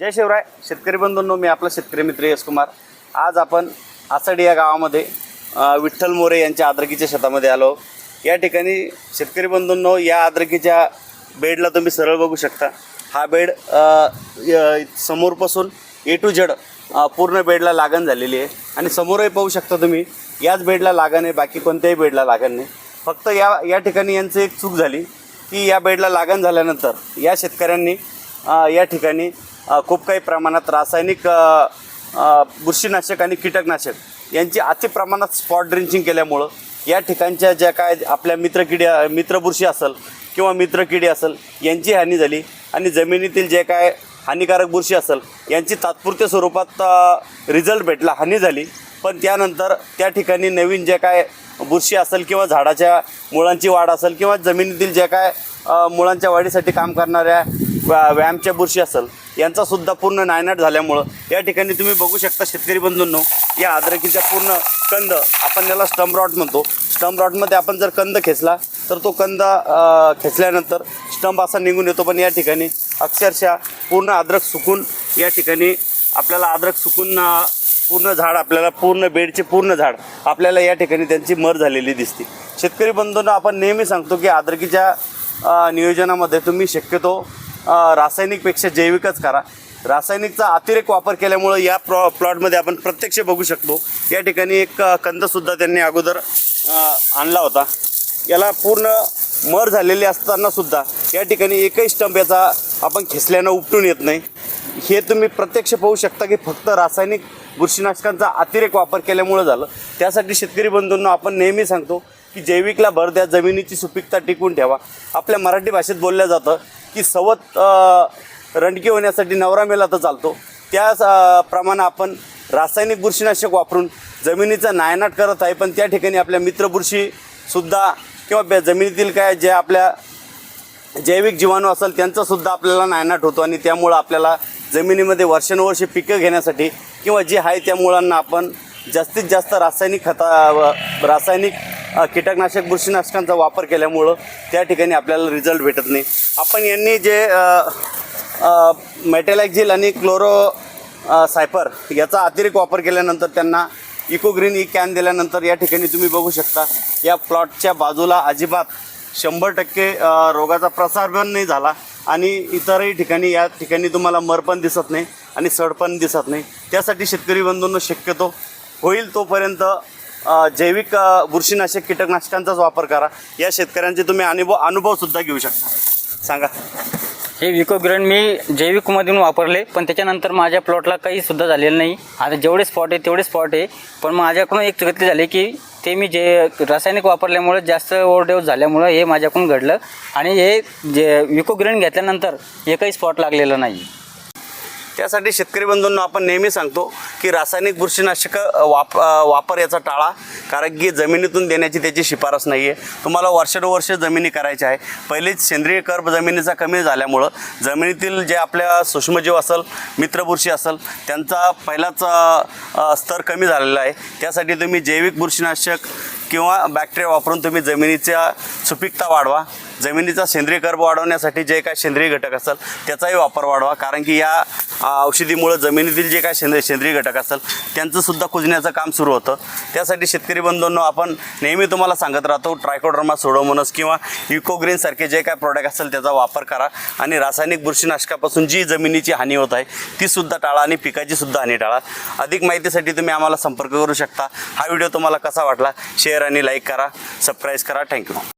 जय शिवराय. शेतकरी बंधूंनो मी आपला शेतकरी मित्र यश कुमार. आज आपण आसाडी या गावामध्ये विठ्ठल मोरे यांच्या आद्रकीच्या शेतामध्ये आलो. या ठिकाणी शेतकरी बंधूंनो या आद्रकीच्या बेडला तुम्ही सरळ बघू शकता. हा बेड अ, य- समोरपासून ए टू झेड अ, पूर्ण बेडला लागण झालेली आहे. आणि समोरही पाहू शकता तुम्ही याच बेडला लागण आहे बाकी कोणत्याही बेडला लागण नाही. फक्त या या ठिकाणी यांची एक चूक झाली की या बेडला लागण झाल्यानंतर या शेतकऱ्यांनी अ, या ठिकाणी खूप काही प्रमाणात रासायनिक बुरशीनाशक आणि कीटकनाशक यांची अति प्रमाणात स्पॉट ड्रिंचिंग केल्यामुळं या ठिकाणच्या ज्या काय आपल्या मित्रकिडी मित्रबुरशी असेल किंवा मित्रकिडी असेल यांची हानी झाली आणि जमिनीतील जे काय हानिकारक बुरशी असेल यांची तात्पुरत्या स्वरूपात रिझल्ट भेटला हानी झाली. पण त्यानंतर त्या ठिकाणी नवीन जे काय बुरशी असेल किंवा झाडाच्या मुळांची वाढ असेल किंवा जमिनीतील जे काय मुळांच्या वाढीसाठी काम करणाऱ्या व्या- व्यायामच्या बुरशी असेल यांचा सुद्धा पूर्ण नायनाट झाल्यामुळं या ठिकाणी तुम्ही बघू शकता शेतकरी बंधूंनो या अद्रकीचा पूर्ण कंद आपण याला स्टम रॉट म्हणतो. स्टम रॉटमध्ये आपण जर कंद खेचला तर तो कंद खेचल्यानंतर स्टंप असा निघून येतो. पण या ठिकाणी अक्षरशः पूर्ण अद्रक सुकून या ठिकाणी आपल्याला अद्रक सुकून पूर्ण झाड आपल्याला पूर्ण बेडचे पूर्ण झाड आपल्याला या ठिकाणी त्यांची मर झालेली दिसते. शेतकरी बंधूंना आपण नेहमी सांगतो की आद्रकीच्या नियोजनामध्ये तुम्ही शक्यतो रासायनिकपेक्षा जैविकच करा. रासायनिकचा अतिरेक वापर केल्यामुळं या प्रॉ प्लॉटमध्ये आपण प्रत्यक्ष बघू शकतो. या ठिकाणी एक कंदसुद्धा त्यांनी अगोदर आणला होता. याला पूर्ण मर झालेली असतानासुद्धा या ठिकाणी एकही स्टंप याचा आपण खेचल्यानं उपटून येत नाही. हे तुम्ही प्रत्यक्ष पाहू शकता की फक्त रासायनिक बुरशीनाशकांचा अतिरेक वापर केल्यामुळं झालं. त्यासाठी शेतकरी बंधूंना आपण नेहमी सांगतो की जैविकला भर द्या जमिनीची सुपीकता टिकून ठेवा. आपल्या मराठी भाषेत बोललं जातं की सवत रणकी होण्यासाठी नवरा मेला तर चालतो. त्याच प्रमाणे आपण रासायनिक बुरशीनाशक वापरून जमिनीचा नायनाट करत आहे पण त्या ठिकाणी आपल्या मित्रबुरशीसुद्धा किंवा जमिनीतील काय जे आपल्या जैविक जीवाणू असेल त्यांचासुद्धा आपल्याला नायनाट होतो आणि त्यामुळं आपल्याला जमिनीमध्ये वर्षानुवर्षे पिकं घेण्यासाठी किंवा जे आहे त्या मुळांना आपण जास्तीत जास्त रासायनिक खता व रासायनिक कीटकनाशक बुरशीनाशकांचा वापर केल्यामुळं त्या ठिकाणी आपल्याला रिझल्ट भेटत नाही. आपण यांनी जे मेटेलॅक्झिल आणि क्लोरो सायपर याचा अतिरेक वापर केल्यानंतर त्यांना इकोग्रीन ई कॅन दिल्यानंतर या ठिकाणी तुम्ही बघू शकता या प्लॉटच्या बाजूला अजिबात शंभर टक्के रोगाचा प्रसार पण नाही झाला आणि इतरही ठिकाणी या ठिकाणी तुम्हाला मर पण दिसत नाही आणि सड पण दिसत नाही. त्यासाठी शेतकरी बंधूंना शक्यतो होईल तोपर्यंत जैविक बुरशीनाशक कीटकनाशकांचाच वापर करा. या शेतकऱ्यांचे तुम्ही अनुभव अनुभवसुद्धा घेऊ शकता. सांगा. हे विकोग्रेन मी जैविकमधून वापरले पण त्याच्यानंतर माझ्या प्लॉटला काही सुद्धा झालेलं नाही. आता जेवढे स्पॉट आहे तेवढे स्पॉट आहे. पण माझ्याकडून एक चुकीतले झाले की ते मी जे रासायनिक वापरल्यामुळे जास्त ओव्हरडोस झाल्यामुळं हे माझ्याकडून घडलं. आणि हे जे विकोग्रेन घेतल्यानंतर एकही स्पॉट लागलेलं नाही. त्यासाठी शेतकरी बंधूंना आपण नेहमी सांगतो की रासायनिक बुरशीनाशक वाप वापर याचा टाळा कारण की जमिनीतून देण्याची त्याची शिफारस नाही आहे तुम्हाला वर्षानुवर्ष जमिनी करायची आहे. पहिलेच सेंद्रिय कर्ब जमिनीचा कमी झाल्यामुळं जमिनीतील जे आपल्या सूक्ष्मजीव असेल मित्रबुरशी असेल त्यांचा पहिलाच स्तर कमी झालेला आहे. त्यासाठी तुम्ही जैविक बुरशीनाशक किंवा बॅक्टेरिया वापरून तुम्ही जमिनीच्या सुपीकता वाढवा. जमिनीचा सेंद्रिय कर्ब वाढवण्यासाठी जे काय सेंद्रिय घटक असेल त्याचाही वापर वाढवा. कारण की या औषधीमुळं जमिनीतील जे काय सेंद्रिय सेंद्रिय घटक असेल त्यांचंसुद्धा कुजण्याचं काम सुरू होतं. त्यासाठी शेतकरी बंधूंनो आपण नेहमी तुम्हाला सांगत राहतो ट्रायकोड्रमा सोडोमोनस किंवा इकोग्रीनसारखे जे काय प्रोडक्ट असेल त्याचा वापर करा. आणि रासायनिक बुरशीनाशकापासून जी जमिनीची हानी होत आहे तीसुद्धा टाळा आणि पिकाचीसुद्धा हानी टाळा. अधिक माहितीसाठी तुम्ही आम्हाला संपर्क करू शकता. हा व्हिडिओ तुम्हाला कसा वाटला शेअर आणि लाईक करा सबस्क्राईब करा. थँक्यू